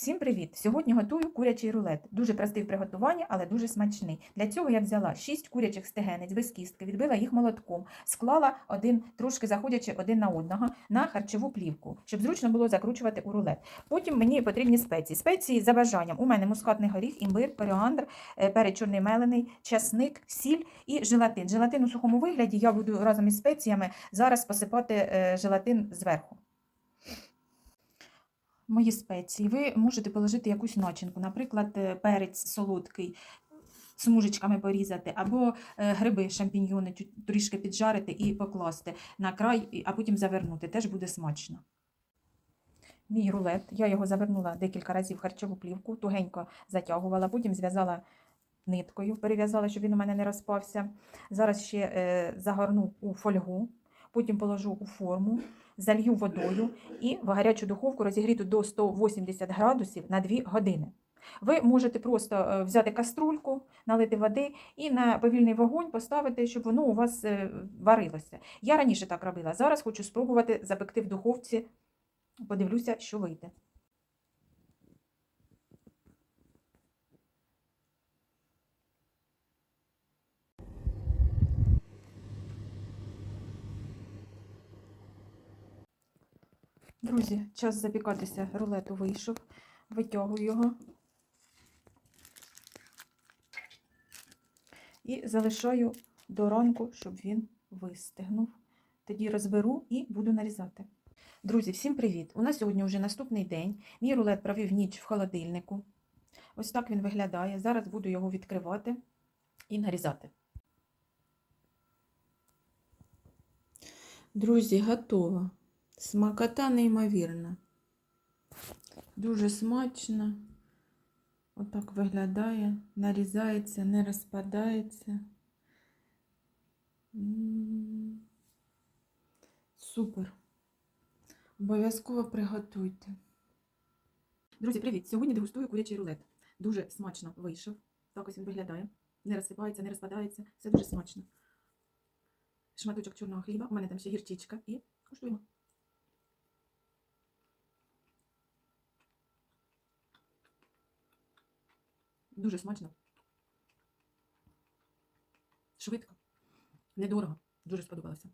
Всім привіт! Сьогодні готую курячий рулет. Дуже простий в приготуванні, але дуже смачний. Для цього я взяла 6 курячих стегенець без кістки, відбила їх молотком, склала один, трошки заходячи один на одного на харчову плівку, щоб зручно було закручувати у рулет. Потім мені потрібні спеції. Спеції за бажанням. У мене мускатний горіх, імбир, коріандр, е, перець чорний мелений, часник, сіль і желатин. Желатин у сухому вигляді я буду разом із спеціями зараз посипати е, желатин зверху мої спеції. Ви можете положити якусь начинку, наприклад, е, перець солодкий, смужечками порізати, або е, гриби, шампіньйони трішки піджарити і покласти на край, а потім завернути. Теж буде смачно. Мій рулет, я його завернула декілька разів в харчову плівку, тугенько затягувала, потім зв'язала ниткою, перев'язала, щоб він у мене не розпався. Зараз ще е, загорну у фольгу, потім положу у форму, залью водою і в гарячу духовку розігріту до 180 градусів на 2 години. Ви можете просто е, взяти каструльку, налити води і на повільний вогонь поставити, щоб воно у вас е, варилося. Я раніше так робила. Зараз хочу спробувати запекти в духовці. Подивлюся, що вийде. Друзі, час запікатися рулету вийшов. Витягую його. І залишаю до ранку, щоб він вистигнув. Тоді розберу і буду нарізати. Друзі, всім привіт! У нас сьогодні вже наступний день. Мій рулет провів ніч в холодильнику. Ось так він виглядає. Зараз буду його відкривати і нарізати. Друзі, готово. Смакота неймовірна. Дуже смачно. Отак виглядає, нарізається, не розпадається. Супер. Обов'язково приготуйте. Друзі, привіт! Сьогодні дегустую курячий рулет. Дуже смачно вийшов. Так ось він виглядає. Не розсипається, не розпадається. Все дуже смачно. Шматочок чорного хліба. У мене там ще гірчичка. І куштуємо. Дуже смачно. Швидко. Недорого. Дуже сподобалося.